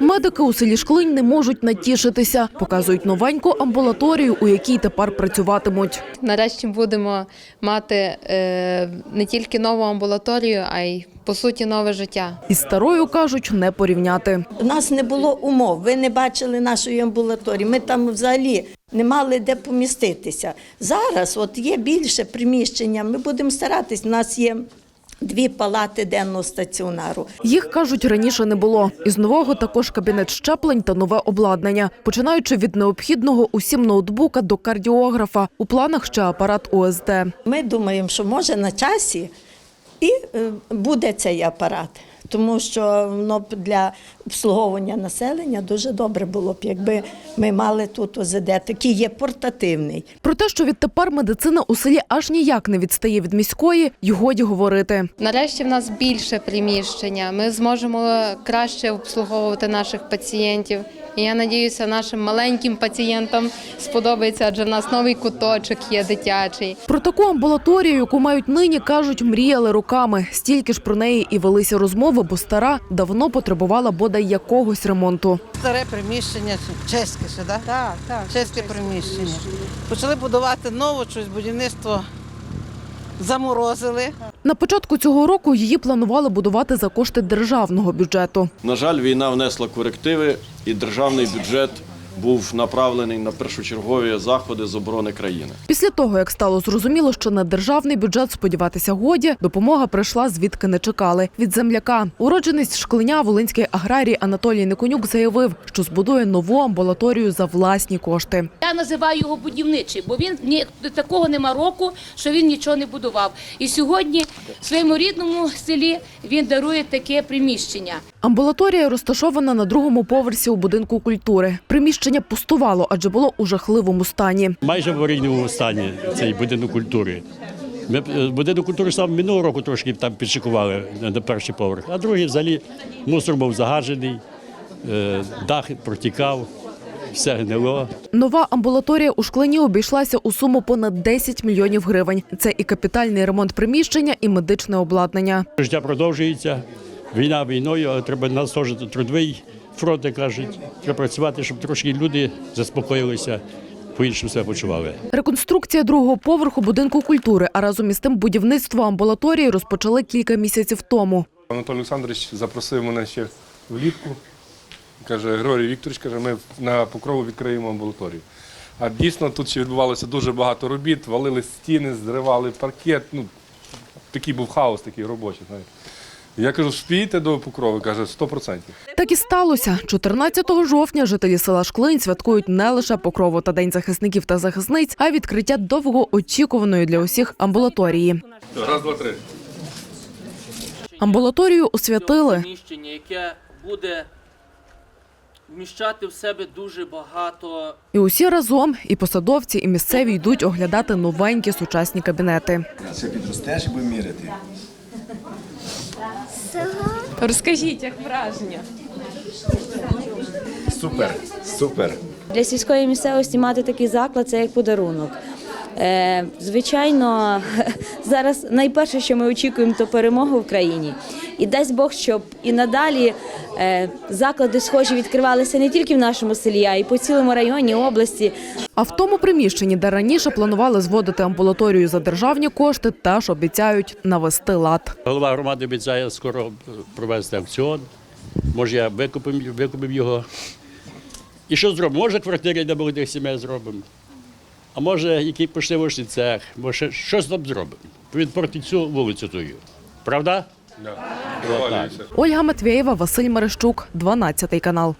Медики у селі Шклинь не можуть натішитися. Показують новеньку амбулаторію, у якій тепер працюватимуть. Нарешті будемо мати е, не тільки нову амбулаторію, а й по суті нове життя. Із старою кажуть, не порівняти. У нас не було умов. Ви не бачили нашої амбулаторії. Ми там взагалі не мали де поміститися. Зараз от є більше приміщення. Ми будемо старатись. У нас є дві палати денного стаціонару. Їх кажуть раніше не було. Із нового також кабінет щеплень та нове обладнання, починаючи від необхідного усім ноутбука до кардіографа. У планах ще апарат ОСД. Ми думаємо, що може на часі і е, буде цей апарат. Тому що воно б для обслуговування населення дуже добре було б, якби ми мали тут ОЗД, такий є портативний. Про те, що відтепер медицина у селі аж ніяк не відстає від міської, й годі говорити. Нарешті в нас більше приміщення. Ми зможемо краще обслуговувати наших пацієнтів. І я надіюся, нашим маленьким пацієнтам сподобається, адже в нас новий куточок є дитячий. Про таку амбулаторію, яку мають нині, кажуть, мріяли роками. Стільки ж про неї і велися розмови, бо стара давно потребувала бодай якогось ремонту. Старе приміщення, чеське ще, да? так? Так, чеське приміщення. Почали будувати нове щось, будівництво заморозили. На початку цього року її планували будувати за кошти державного бюджету. На жаль, війна внесла корективи, і державний бюджет був направлений на першочергові заходи з оборони країни. Після того, як стало зрозуміло, що на державний бюджет сподіватися годі, допомога прийшла звідки не чекали від земляка. Уродженець шклиня волинський аграрій Анатолій Никонюк заявив, що збудує нову амбулаторію за власні кошти. Я називаю його будівничий, бо він ні такого нема року, що він нічого не будував. І сьогодні в своєму рідному селі він дарує таке приміщення. Амбулаторія розташована на другому поверсі у будинку культури. Приміщення пустувало, адже було у жахливому стані. майже в аварійному стані цей будинок культури. Ми е, будинок культури сам минулого року трошки там підшикували на перший поверх, а другий взагалі мусор був загаджений, е, дах протікав, все гнило. Нова амбулаторія у шклині обійшлася у суму понад 10 мільйонів гривень. Це і капітальний ремонт приміщення, і медичне обладнання. Життя продовжується, війна війною, але треба нас теж трудовий фронт, як кажуть. Треба працювати, щоб трошки люди заспокоїлися, по-іншому себе почували. Реконструкція другого поверху будинку культури, а разом із тим будівництво амбулаторії розпочали кілька місяців тому. Анатолій Олександрович запросив мене ще влітку. Каже, Григорій Вікторович, каже, ми на покрову відкриємо амбулаторію. А дійсно тут ще відбувалося дуже багато робіт, валили стіни, зривали паркет. Ну, такий був хаос, такий робочий. Знаєте. Я кажу, спійте до покрови, каже, 100%. Так і сталося. 14 жовтня жителі села Шклинь святкують не лише покрову та День захисників та захисниць, а й відкриття довгоочікуваної для усіх амбулаторії. Раз, два, три. Амбулаторію освятили. приміщення, яке буде вміщати в себе дуже багато І усі разом, і посадовці, і місцеві йдуть оглядати новенькі сучасні кабінети. Це підростеш і будемо міряти. Розкажіть, як враження. Супер, супер. Для сільської місцевості мати такий заклад це як подарунок. Е, звичайно, зараз найперше, що ми очікуємо, то перемога в країні. І дасть Бог, щоб і надалі е, заклади схожі відкривалися не тільки в нашому селі, а й по цілому районі, області. А в тому приміщенні, де раніше планували зводити амбулаторію за державні кошти, теж обіцяють навести лад. Голова громади обіцяє скоро провести аукціон. Може, я викупив, викупив його. І що зробимо? Може, квартири для молодих сімей зробимо. А може, який в цех, може, щось там зробимо. Відпорти цю вулицю тую. Правда? Да. Ольга Матвєєва, Василь Мерещук, 12 канал.